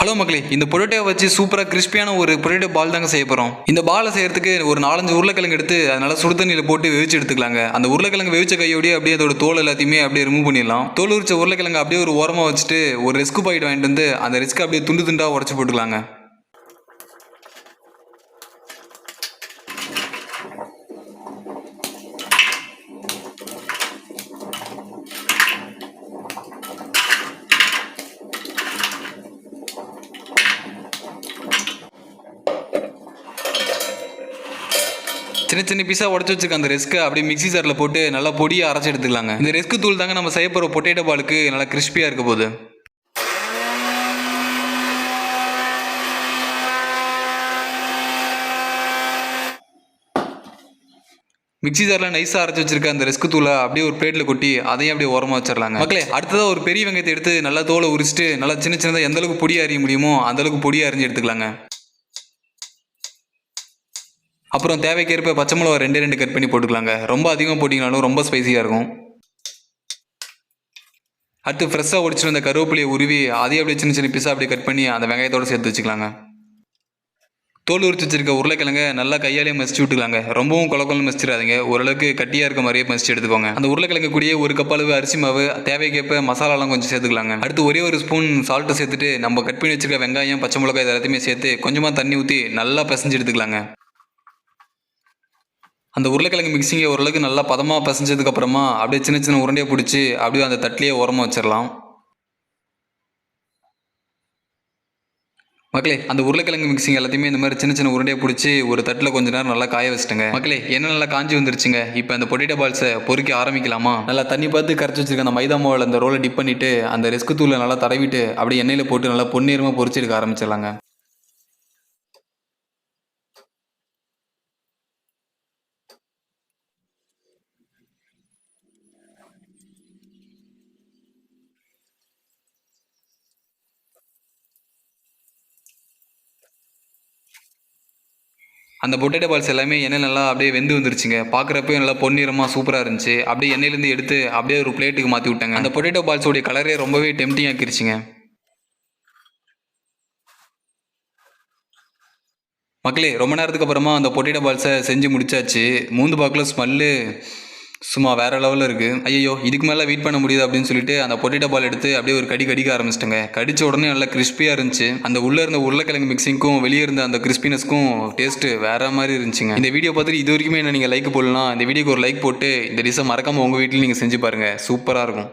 Hello மக்களே இந்த potato வச்சு சூப்பராக கிறிஸ்பியான ஒரு பொட்டேட்டோ பால் தாங்க செய்ய போகிறோம் இந்த பாலை செய்யறதுக்கு ஒரு நாலஞ்சு உருளைக்கிழங்கு எடுத்து அதனால சுடு தண்ணியில் போட்டு வெவிச்சு எடுத்துக்கலாங்க. அந்த உருளைக்கிழங்கு வெவிச்ச கையோடய அப்படியே அதோட தோல் எல்லாத்தையுமே அப்படியே ரிமூவ் பண்ணிடலாம். தோல் உரிச்ச உருளைக்கிழங்கு அப்படியே ஒரு ஓரமாக வச்சுட்டு ஒரு ரிஸ்க் பாக்கெட் வாங்கிட்டு வந்து அந்த ரிஸ்க்கு அப்படியே துண்டு துண்டாக உடச்சி போட்டுக்கலாங்க. சின்ன சின்ன பீஸாக உடச்சி வச்சிருக்க அந்த ரெஸ்க்கை அப்படியே மிக்ஸி சாரில் போட்டு நல்லா பொடியாக அரைச்சி எடுத்துக்கலாங்க. இந்த ரெஸ்க்கு தூள் தாங்க நம்ம செய்ய போகிற பொட்டேட்டோ பாலுக்கு நல்லா கிறிஸ்பியாக இருக்க போகுது. மிக்ஸி ஜாரில் நைஸாக அரைச்சி வச்சிருக்க அந்த ரெஸ்க் தூளை அப்படியே ஒரு பிளேட்டில் கொட்டி அதையும் அப்படியே ஓரமாக வச்சிடலாங்க மக்களே அடுத்ததாக ஒரு பெரிய வெங்காயத்தை எடுத்து நல்லா தோலை உரிச்சிட்டு நல்லா சின்ன சின்னதாக எந்தளவுக்கு பொடி பொடியாக அறிய முடியுமோ அந்தளவுக்கு பொடியாக அரிஞ்சு எடுத்துக்கலாங்க. அப்புறம் தேவைக்கேற்ப பச்சை மிளகா ரெண்டு ரெண்டு கட் பண்ணி போட்டுக்கலாங்க. ரொம்ப அதிகமாக போட்டிங்கனாலும் ரொம்ப ஸ்பைசியாக இருக்கும். அடுத்து ஃப்ரெஷ்ஷாக ஒடிச்சிட்டு வந்த கருவேப்பிலையை உருவி அதையும் அப்படியே சின்ன சின்ன பீஸாக அப்படியே கட் பண்ணி அந்த வெங்காயத்தோடு சேர்த்து வச்சுக்கலாங்க. தோல் உரிச்சு வச்சிருக்க உருளைக்கிழங்க நல்லா கையாலே மசிச்சு விட்டுக்கலாங்க. ரொம்பவும் குழக்கொள்ள மசிச்சிடாதீங்க. ஓரளவுக்கு கட்டியாக இருக்க மாதிரியே மசிச்சு எடுத்துக்கோங்க. அந்த உருளைக்கிழங்கு கூடயே ஒரு கப் அளவு அரிசி மாவு தேவைக்கேற்ப மசாலாலாம் கொஞ்சம் சேர்த்துக்கலாங்க. அடுத்து ஒரே ஒரு ஸ்பூன் சால்ட்டை சேர்த்துட்டு நம்ம கட் பண்ணி வச்சிருக்க வெங்காயம் பச்சை மிளகாய் இது எல்லாத்தையுமே சேர்த்து கொஞ்சமாக தண்ணி ஊற்றி நல்லா பிசைஞ்சு எடுத்துக்கலாங்க. அந்த உருளைக்கிழங்கு மிக்சிங்கை ஓரளவுக்கு நல்லா பதமாக பசைஞ்சதுக்கப்புறமா அப்படியே சின்ன சின்ன உருண்டையை பிடிச்சி அப்படியே அந்த தட்டிலேயே உரமாக வச்சிடலாம். மக்களே அந்த உருளைக்கிழங்கு மிக்சிங் எல்லாத்தையுமே இந்த மாதிரி சின்ன சின்ன உருண்டையை பிடிச்சி ஒரு தட்டில் கொஞ்ச நேரம் நல்லா காய வச்சுட்டுங்க. மக்களே என்ன நல்லா காஞ்சி வந்துருச்சுங்க? இப்போ அந்த பொட்டேட்டோ பால்ஸை பொறுக்கி ஆரம்பிக்கலாமா? நல்லா தண்ணி பார்த்து கரைச்சி வச்சிருக்க அந்த மைதா மாவில் அந்த ரோலை டிப் பண்ணிவிட்டு அந்த ரெஸ்க் தூளை நல்லா தடவிட்டு அப்படியே எண்ணெயில் போட்டு நல்லா பொன்னீரமாக பொறிச்சு எடுக்க ஆரம்பிச்சிடலாங்க. அந்த பொட்டேட்டோ பால்ஸ் எல்லாமே எண்ணெய் நல்லா அப்படியே வெந்து வந்துருச்சுங்க. பார்க்குறப்போ நல்லா பொன்னிறமாக சூப்பராக இருந்துச்சு. அப்படியே எண்ணெயிலேருந்து எடுத்து அப்படியே ஒரு பிளேட்டுக்கு மாற்றி விட்டாங்க. அந்த பொட்டேட்டோ பால்ஸோடைய கலரே ரொம்பவே டெம்டிங் ஆக்கிருச்சுங்க. மக்களே ரொம்ப நேரத்துக்கு அப்புறமா அந்த பொட்டேட்டோ பால்ஸை செஞ்சு முடிச்சாச்சு. மூந்து பாக்கில் ஸ்மெல்லு சும்மா வேற லெவலில் இருக்குது ஐயோ இதுக்கு மேலே வெயிட் பண்ண முடியுது அப்படின்னு சொல்லிட்டு அந்த பொட்டேட்டோ பால் எடுத்து அப்படியே ஒரு கடி கடிக்க ஆரம்பிச்சிட்டேங்க. கடிச்ச உடனே நல்லா கிறிஸ்பியாக இருந்துச்சு. அந்த உள்ளே இருந்த உருளைக்கிழங்கு மிக்சிங்க்கும் வெளியே இருந்த அந்த கிறிஸ்பினஸ்க்கும் டேஸ்ட்டு வேற மாதிரி இருந்துச்சுங்க. இந்த வீடியோ பார்த்துட்டு இது வரைக்குமே என்ன நீங்கள் லைக் போடலாம் இந்த வீடியோக்கு ஒரு லைக் போட்டு இந்த டிஷ்ஷை மறக்காமல் உங்கள் வீட்டில் நீங்கள் செஞ்சு பாருங்கள் சூப்பராக இருக்கும்.